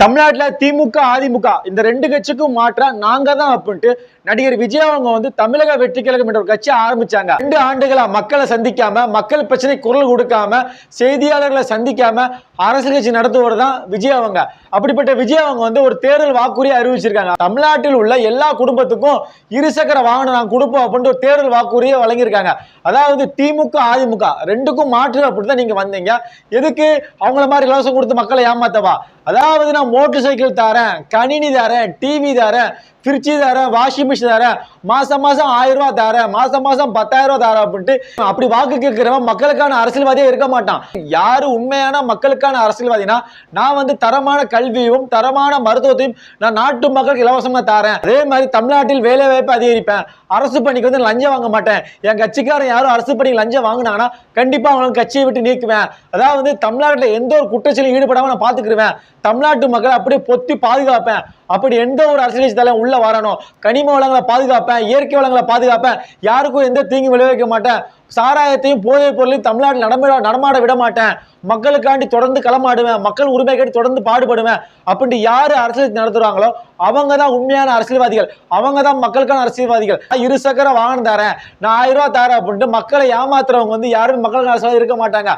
தமிழ்நாட்டில் திமுக அதிமுக இந்த ரெண்டு கட்சிக்கும் மாற்றா நாங்க தான் அப்படின்ட்டு நடிகர் விஜய் அவங்க வந்து தமிழக வெற்றி கழகம் என்ற ஒரு கட்சி ஆரம்பிச்சாங்க. ரெண்டு ஆண்டுகளா மக்களை சந்திக்காம மக்கள் பிரச்சனை குரல் கொடுக்காம செய்தியாளர்களை சந்திக்காம அரசியல் கட்சி நடத்துவது தான் விஜய் அவங்க. அப்படிப்பட்ட விஜய் அவங்க வந்து ஒரு தேர்தல் வாக்குறுதியை அறிவிச்சிருக்காங்க. தமிழ்நாட்டில் உள்ள எல்லா குடும்பத்துக்கும் இருசக்கர வாகனம் நான் கொடுப்போம் அப்படின்ட்டு ஒரு தேர்தல் வாக்குறுதியை வழங்கியிருக்காங்க. அதாவது திமுக அதிமுக ரெண்டுக்கும் மாற்று அப்படி தான் நீங்க வந்தீங்க. எதுக்கு? அவங்கள மாதிரி இலவசம் கொடுத்து மக்களை ஏமாத்தவா? அதாவது நான் மோட்டர் சைக்கிள் தரேன் கணினி தரேன் டிவி தரேன் ஃப்ரிட்ஜு தரேன் வாஷிங் மிஷின் தரேன் மாசம் மாசம் ஆயிரம் ரூபா தரேன் மாசம் மாசம் பத்தாயிரம் ரூபா தரேன் அப்படின்ட்டு அப்படி வாக்கு கேட்கிறவன் மக்களுக்கான அரசியல்வாதியே இருக்க மாட்டான். யார் உண்மையான மக்களுக்கான அரசியல்வாதினா நான் வந்து தரமான கல்வியும் தரமான மருத்துவத்தையும் நான் நாட்டு மக்களுக்கு இலவசமாக தரேன். அதே மாதிரி தமிழ்நாட்டில் வேலை வாய்ப்பு அதிகரிப்பேன். அரசு பணிக்கு வந்து லஞ்சம் வாங்க மாட்டேன். என் கட்சிக்காரன் யாரும் அரசு பணிக்கு லஞ்சம் வாங்கினாங்கன்னா கண்டிப்பாக அவங்களுக்கு கட்சியை விட்டு நீக்குவேன். அதாவது தமிழ்நாட்டில் எந்த ஒரு குற்றச்செயலும் ஈடுபடாமல் நான் பார்த்துக்கிடுவேன் தமிழ்நாட்டு மக்களை அப்படியே பொத்தி பாதுகாப்பேன். அப்படி எந்த ஒரு அரசியல் கட்சி தலைவன் உள்ள வரணும் கனிம வளங்களை பாதுகாப்பேன் இயற்கை வளங்களை பாதுகாப்பேன் யாருக்கும் எந்த தீங்கு விளைவிக்க மாட்டேன் சாராயத்தையும் போதைப் பொருளையும் தமிழ்நாட்டில் நடமாட நடமாட விட மாட்டேன் மக்களுக்காண்டி தொடர்ந்து களமாடுவேன் மக்கள் உரிமை கேட்டு தொடர்ந்து பாடுபடுவேன் அப்படின்ட்டு யார் அரசியல் நடத்துகிறாங்களோ அவங்க தான் உண்மையான அரசியல்வாதிகள் அவங்க தான் மக்களுக்கான அரசியல்வாதிகள். நான் இரு சக்கர வாகனம் தரேன் நான் ஆயிரம் ரூபா தரேன் அப்படின்ட்டு மக்களை ஏமாத்துறவங்க வந்து யாரும் மக்களுக்கு அரசியல்வாதி இருக்க மாட்டாங்க.